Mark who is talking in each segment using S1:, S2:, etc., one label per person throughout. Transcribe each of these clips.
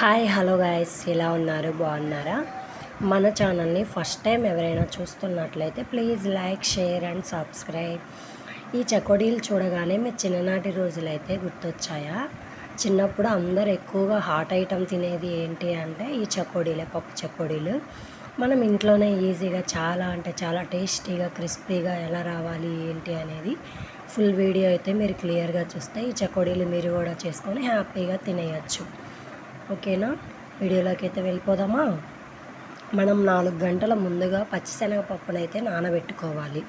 S1: Hi hello guys ఎలా ఉన్నారు? బాగున్నారా? మన ఛానల్ని ఫస్ట్ టైం ఎవరైనా చూస్తున్నట్లయితే please like share and subscribe. ఈ చకోడీలు చూడగానే మీ చిన్ననాటి రోజులైతే గుర్తొచ్చాయా? చిన్నప్పుడు అందరు ఎక్కువగా హాట్ ఐటమ్ తినేది ఏంటి అంటే ఈ చకోడీలే పప్పు చకోడీలు. మనం ఇంట్లోనే ఈజీగా చాలా అంటే చాలా టేస్టీగా క్రిస్పీగా ఎలా రావాలి ఏంటి అనేది ఫుల్ వీడియో అయితే మీరు క్లియర్గా చూస్తే ఈ చకోడీలు మీరు కూడా చేసుకొని హ్యాపీగా తినేయచ్చు. ఓకేనా? వీడియోలోకి అయితే వెళ్ళిపోదామా? మనం నాలుగు గంటల ముందుగా పచ్చిశనగపప్పునైతే నానబెట్టుకోవాలి.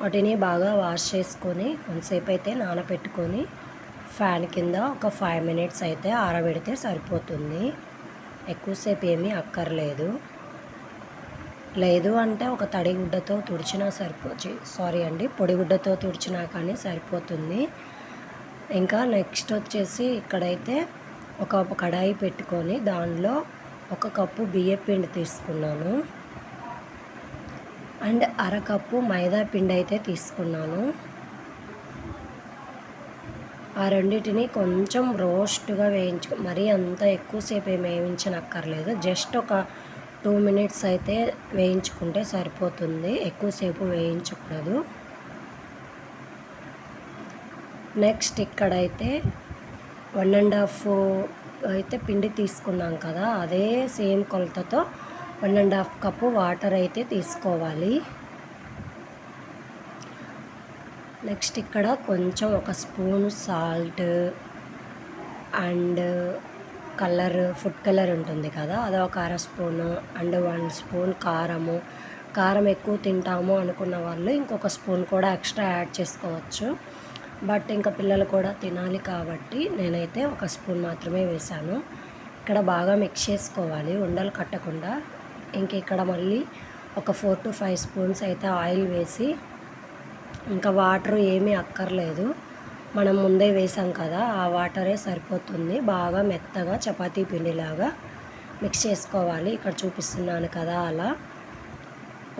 S1: వాటిని బాగా వాష్ చేసుకొని కొంతసేపు అయితే నానబెట్టుకొని ఫ్యాన్ కింద ఒక ఫైవ్ మినిట్స్ అయితే ఆరబెడితే సరిపోతుంది. ఎక్కువసేపు ఏమీ అక్కర్లేదు. లేదు అంటే ఒక తడిగుడ్డతో తుడిచినా సరిపో సారీ అండి పొడిగుడ్డతో తుడిచినా కానీ సరిపోతుంది. ఇంకా నెక్స్ట్ వచ్చేసి ఇక్కడైతే ఒక కడాయి పెట్టుకొని దానిలో ఒక కప్పు బియ్య పిండి తీసుకున్నాను. అండ్ అరకప్పు మైదా పిండి అయితే తీసుకున్నాను. ఆ రెండింటిని కొంచెం రోస్ట్గా వేయించు మరీ అంత ఎక్కువసేపు ఏమి వేయించనక్కర్లేదు. జస్ట్ ఒక టూ మినిట్స్ అయితే వేయించుకుంటే సరిపోతుంది. ఎక్కువసేపు వేయించకూడదు. నెక్స్ట్ ఇక్కడైతే వన్ అండ్ హాఫ్ అయితే పిండి తీసుకున్నాం కదా అదే same కొలతతో one and half cup water అయితే తీసుకోవాలి. నెక్స్ట్ ఇక్కడ కొంచెం ఒక spoon salt and colour food colour ఉంటుంది కదా అది ఒక అర స్పూను అండ్ వన్ స్పూన్ కారము. కారం ఎక్కువ తింటాము అనుకున్న వాళ్ళు ఇంకొక స్పూన్ కూడా ఎక్స్ట్రా యాడ్ చేసుకోవచ్చు. బట్ ఇంకా పిల్లలు కూడా తినాలి కాబట్టి నేనైతే ఒక స్పూన్ మాత్రమే వేశాను. ఇక్కడ బాగా మిక్స్ చేసుకోవాలి ఉండలు కట్టకుండా. ఇంక ఇక్కడ మళ్ళీ ఒక ఫోర్ టు ఫైవ్ స్పూన్స్ అయితే ఆయిల్ వేసి ఇంకా వాటర్ ఏమీ అక్కర్లేదు. మనం ముందే వేసాం కదా ఆ వాటరే సరిపోతుంది. బాగా మెత్తగా చపాతీ పిండిలాగా మిక్స్ చేసుకోవాలి. ఇక్కడ చూపిస్తున్నాను కదా అలా.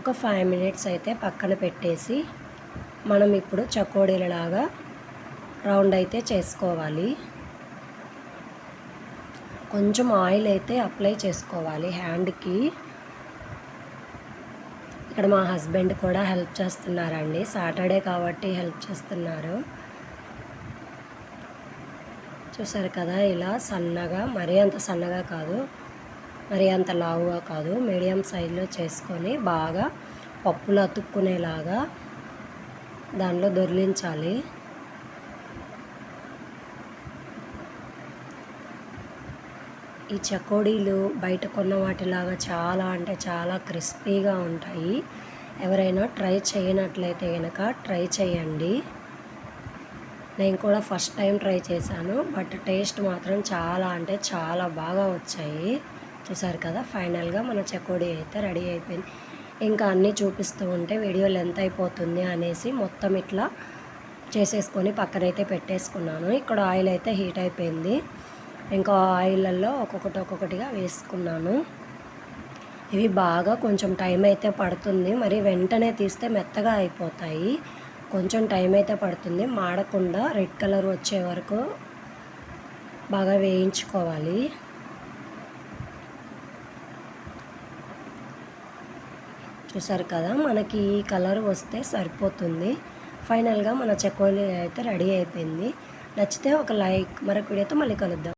S1: ఒక ఫైవ్ మినిట్స్ అయితే పక్కన పెట్టేసి మనం ఇప్పుడు చకోడీలలాగా రౌండ్ అయితే చేసుకోవాలి. కొంచెం ఆయిల్ అయితే అప్లై చేసుకోవాలి హ్యాండ్కి. ఇక్కడ మా హస్బెండ్ కూడా హెల్ప్ చేస్తున్నారండి. సాటర్డే కాబట్టి హెల్ప్ చేస్తున్నారు. చూసారు కదా ఇలా సన్నగా మరీ అంత సన్నగా కాదు మరీ అంత లావుగా కాదు మీడియం సైజులో చేసుకొని బాగా పప్పులు అతుక్కునేలాగా దానిలో దొరిలించాలి. ఈ చకోడీలు బయట కొన్న వాటిలాగా చాలా అంటే చాలా క్రిస్పీగా ఉంటాయి. ఎవరైనా ట్రై చేయనట్లయితే కనుక ట్రై చేయండి. నేను కూడా ఫస్ట్ టైం ట్రై చేశాను బట్ టేస్ట్ మాత్రం చాలా అంటే చాలా బాగా వచ్చాయి. చూసారు కదా ఫైనల్గా మన చకోడీ అయితే రెడీ అయిపోయింది. ఇంకా అన్నీ చూపిస్తూ ఉంటే వీడియో లెంత్ అయిపోతుంది అనేసి మొత్తం ఇట్లా చేసేసుకొని పక్కనైతే పెట్టేసుకున్నాను. ఇక్కడ ఆయిల్ అయితే హీట్ అయిపోయింది. ఇంకా ఆయిల్లో ఒక్కొక్కటి ఒక్కొక్కటిగా వేసుకున్నాను. ఇవి బాగా కొంచెం టైం అయితే పడుతుంది. మరి వెంటనే తీస్తే మెత్తగా అయిపోతాయి. కొంచెం టైం అయితే పడుతుంది. మాడకుండా రెడ్ కలర్ వచ్చే వరకు బాగా వేయించుకోవాలి. చూసారు కదా మనకి ఈ కలర్ వస్తే సరిపోతుంది. ఫైనల్గా మన చెకోలీ అయితే రెడీ అయిపోయింది. నచ్చితే ఒక లైక్ మరొక వీడియోతో మళ్ళీ కలుద్దాం.